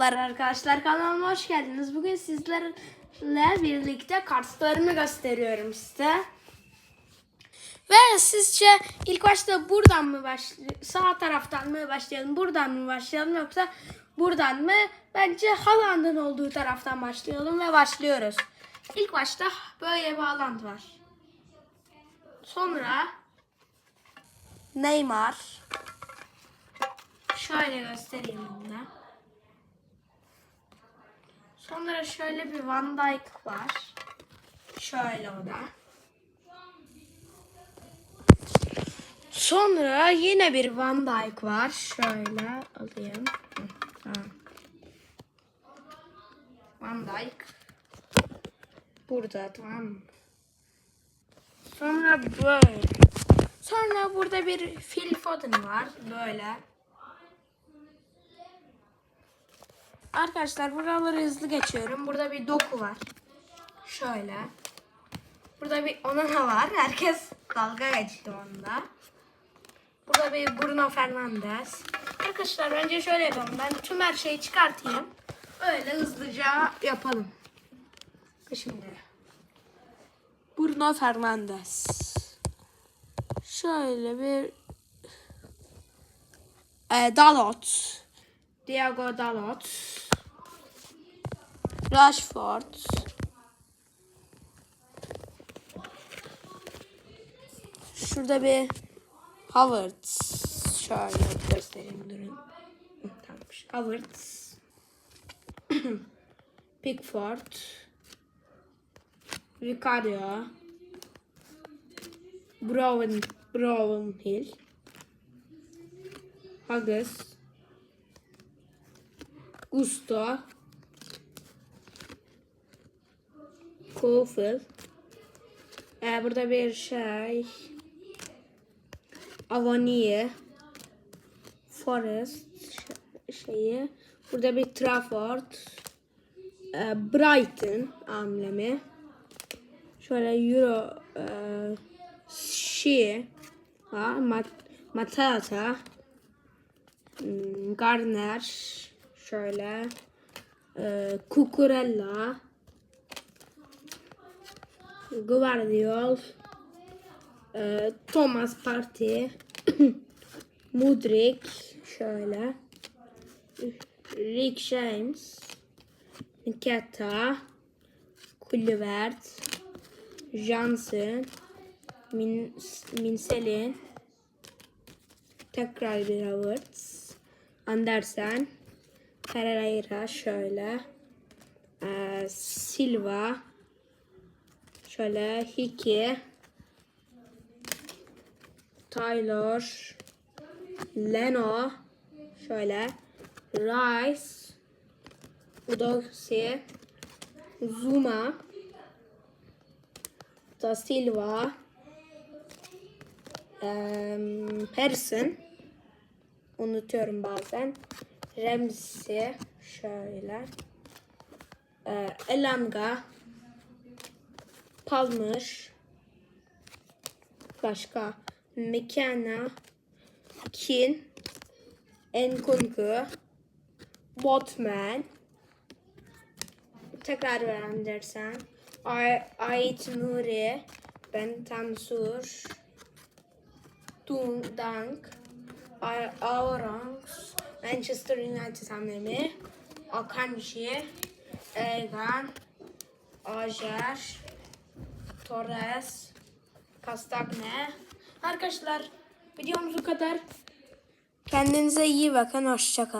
Merhabalar arkadaşlar kanalıma hoş geldiniz. Bugün sizlerle birlikte kartlarımı gösteriyorum size. Ve sizce ilk başta buradan mı başlayalım, sağ taraftan mı başlayalım, buradan mı başlayalım yoksa buradan mı? Bence Haaland'ın olduğu taraftan başlayalım ve başlıyoruz. İlk başta böyle bir Haaland var. Sonra Neymar. Şöyle göstereyim bunu. Sonra şöyle bir Van Dijk var. Şöyle o da. Sonra yine bir Van Dijk var. Şöyle alayım. Tamam. Van Dijk. Burada tamam? Sonra böyle. Sonra burada bir Phil Foden var. Böyle. Arkadaşlar buraları hızlı geçiyorum. Burada bir doku var. Şöyle. Burada bir Onana var. Herkes dalga geçti onda. Burada bir Bruno Fernandes. Arkadaşlar bence şöyle yapalım. Ben tüm her şeyi çıkartayım. Öyle hızlıca yapalım. Şimdi. Bruno Fernandes. Şöyle bir e, Dalot. Diego Dalot. Rashford. Şurada bir Havertz. Şöyle göstereyim durun. Hı, Tamam. Havertz. Pickford. Vicario. Brown, Brown Hill. Hughes. Gusto. Kofel. Ee, burada bir şey. Avaniye. Forest şeyi. Burada bir Trafford. Ee, Brighton amblemi. Şöyle Euro e, şey ha, mat, Matata hmm, Garner şöyle. E, Cucurella. Guardiol. E, Thomas Partey. Mudrik. Şöyle. Rick James. Nketa Kulüvert Jansen Min, Minselin. Tekrar bir Havertz. Andersen Pereira şöyle. Ee, Silva. Şöyle Hiki. Taylor. Leno. Şöyle Rice. Udoksi Zuma. Da Silva. Em, Person unutuyorum bazen Remzi şöyle. E, Elanga Palmer başka. Mekana Kin Enkunku Botman. Tekrar ver Andersen Ay- Ait Nuri Ben Dunk Ay- Aurangs Manchester United hamlemi Akanji Egan Ajer Torres Castagne Arkadaşlar videomuz bu kadar. Kendinize iyi bakın. Hoşçakalın.